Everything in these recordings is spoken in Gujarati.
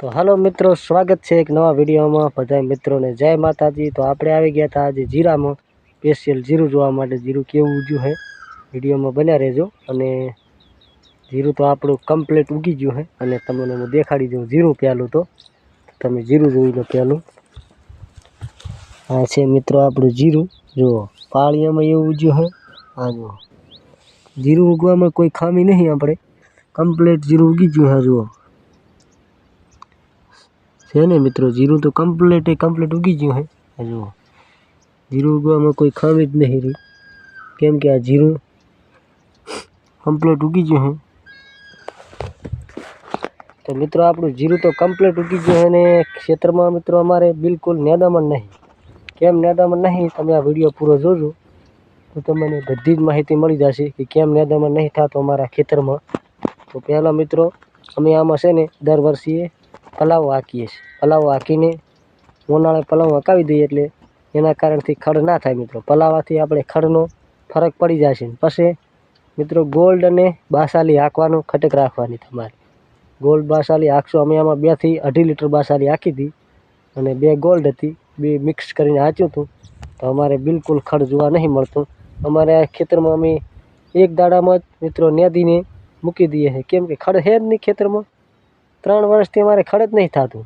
તો હાલો મિત્રો, સ્વાગત છે એક નવા વિડીયોમાં. બધા મિત્રોને જય માતાજી. તો આપણે આવી ગયા હતા આજે જીરામાં. સ્પેશિયલ જીરું જોવા માટે. જીરું કેવું ઉગ્યું છે વિડીયોમાં બન્યા રહેજો. અને જીરું તો આપણું કમ્પ્લીટ ઉગી ગયું છે અને તમને હું દેખાડી દઉં જીરું પહેલું તો. તમે જીરું જોઈ લો પહેલું આ છે મિત્રો આપણું જીરું. જુઓ, પાળિયામાં એવું ઉગ્યું છે આ જુઓ. જીરું ઉગવામાં કોઈ ખામી નહીં આપણે. કમ્પ્લીટ જીરું ઉગી ગયું છે જુઓ. છે ને મિત્રો? જીરું તો કમ્પ્લીટ કમ્પ્લીટ ઉગી ગયું હે. જુઓ. જીરું ઉગવામાં કોઈ ખામી જ નહીં રહી. કેમ કે આ જીરું કમ્પ્લીટ ઉગી ગયું હે. તો મિત્રો, આપણું જીરું તો કમ્પ્લીટ ઉગી ગયું અને ક્ષેત્રમાં મિત્રો અમારે બિલકુલ નેદામણ નહીં. કેમ નેદામણ નહીં? તમે આ વીડિયો પૂરો જોજો. તો તમને બધી જ માહિતી મળી જશે કે કેમ નેદામણ નહીં થતો અમારા ખેતરમાં તો પહેલાં મિત્રો, અમે આમાં છે ને, દર વર્ષે પલાવ વાંકીએ છીએ. પલાવ વાંકીને ઉનાળે પલાવ હકાવી દઈએ એટલે એના કારણથી ખડ ના થાય મિત્રો. પલાવાથી આપણે ખડનો ફરક પડી છે. પછી મિત્રો ગોલ્ડ અને બાસાલી હાંકવાનું ખટક રાખવાની તમારે. ગોલ્ડ બાસાલી હાંકશું. અમે આમાં બેથી અઢી લીટર બાસાલી હાંકી હતી અને બે ગોલ્ડ હતી. બે મિક્સ કરીને હાંચ્યું હતું. તો અમારે બિલકુલ ખડ જોવા નહીં મળતું. અમારે આ ખેતરમાં અમે એક દાડામાં જ મિત્રો નેદીને મૂકી દઈએ છીએ. કેમ કે ખડ છે જ નહીં ખેતરમાં. ત્રણ વર્ષથી અમારે ખડ જ નહીં થતું.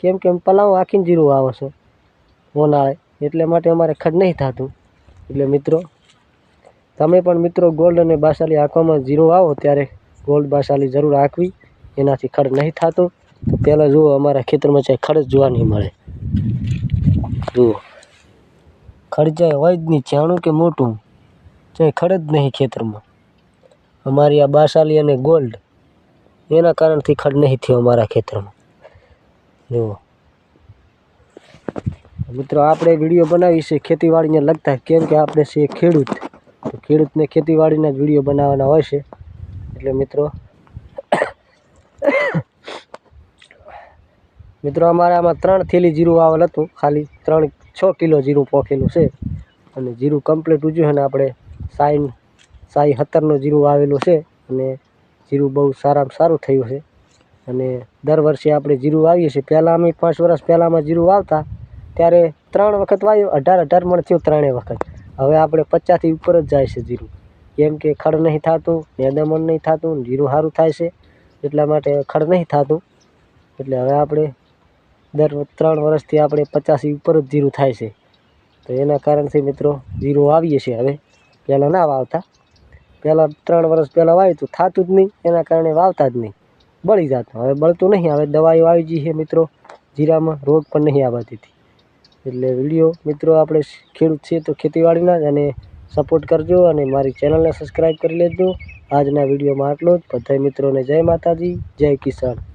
કેમ કે પલાવ આખીને જીરું આવે છે ઓનાળે એટલે માટે અમારે ખડ નહીં થતું. એટલે મિત્રો, તમે પણ મિત્રો ગોલ્ડ અને બાસાલી આંખવામાં જીરું આવો ત્યારે ગોલ્ડ બાસાલી જરૂર આંખવી. એનાથી ખડ નહીં થતું. તો પહેલાં જુઓ અમારા ખેતરમાં ચાહે ખડ જ જોવા નહીં મળે. જુઓ. ખડ ચાહે હોય જ નહીં જાણું કે મોટું. ચાહે ખડ જ નહીં ખેતરમાં. અમારી આ બાસાલી અને ગોલ્ડ એના કારણથી ખડ નહીં થયો અમારા ખેતરમાં. જુઓ. મિત્રો, આપણે વીડિયો બનાવી છે, ખેતીવાડીને લગતા. કેમ કે આપણે છીએ ખેડૂત. તો ખેડૂતને ખેતીવાડીના જ વીડિયો બનાવવાના હોય છે. એટલે મિત્રો મિત્રો, અમારે આમાં ત્રણ થેલી જીરું આવેલ હતું. ખાલી ત્રણ, છ કિલો જીરું પોખેલું છે. અને જીરું કમ્પ્લીટ ઉજ્યું છે ને આપણે સાઈન, સાઈ હતરનું જીરું આવેલું છે. અને જીરું બહુ સારામાં સારું થયું છે. અને દર વર્ષે આપણે જીરું વાવીએ છીએ. પહેલાં અમે પાંચ વર્ષ પહેલાંમાં જીરું વાવતા, ત્યારે ત્રણ વખત વાવ્યું, અઢાર અઢાર મણ થયું ત્રણેય વખત. હવે આપણે પચાસથી ઉપર જ જાય છે જીરું. કેમ કે ખડ નહીં થતું નેદમણ નહીં થતું જીરું સારું થાય છે. એટલા માટે ખડ નહીં થતું. એટલે હવે આપણે દર ત્રણ વર્ષથી આપણે પચાસથી ઉપર જ જીરું થાય છે. તો એના કારણથી મિત્રો, જીરું વાવીએ છીએ હવે. પહેલાં ના વાવતા. પહેલાં ત્રણ વર્ષ પહેલાં વાવ્યું થતું જ નહીં, એના કારણે વાવતા જ નહીં. બળી જતું, હવે બળતું નહીં, હવે દવાઈઓ આવી છે મિત્રો. જીરામાં રોગ પણ નહીં આવતી હતી એટલે વીડિયો મિત્રો આપણે ખેડૂત છીએ તો ખેતીવાડીના જ અને સપોર્ટ કરજો અને મારી ચેનલને સબસ્ક્રાઈબ કરી લેજો. આજના વિડીયોમાં આટલો જ. બધા મિત્રોને જય માતાજી, જય કિસાન.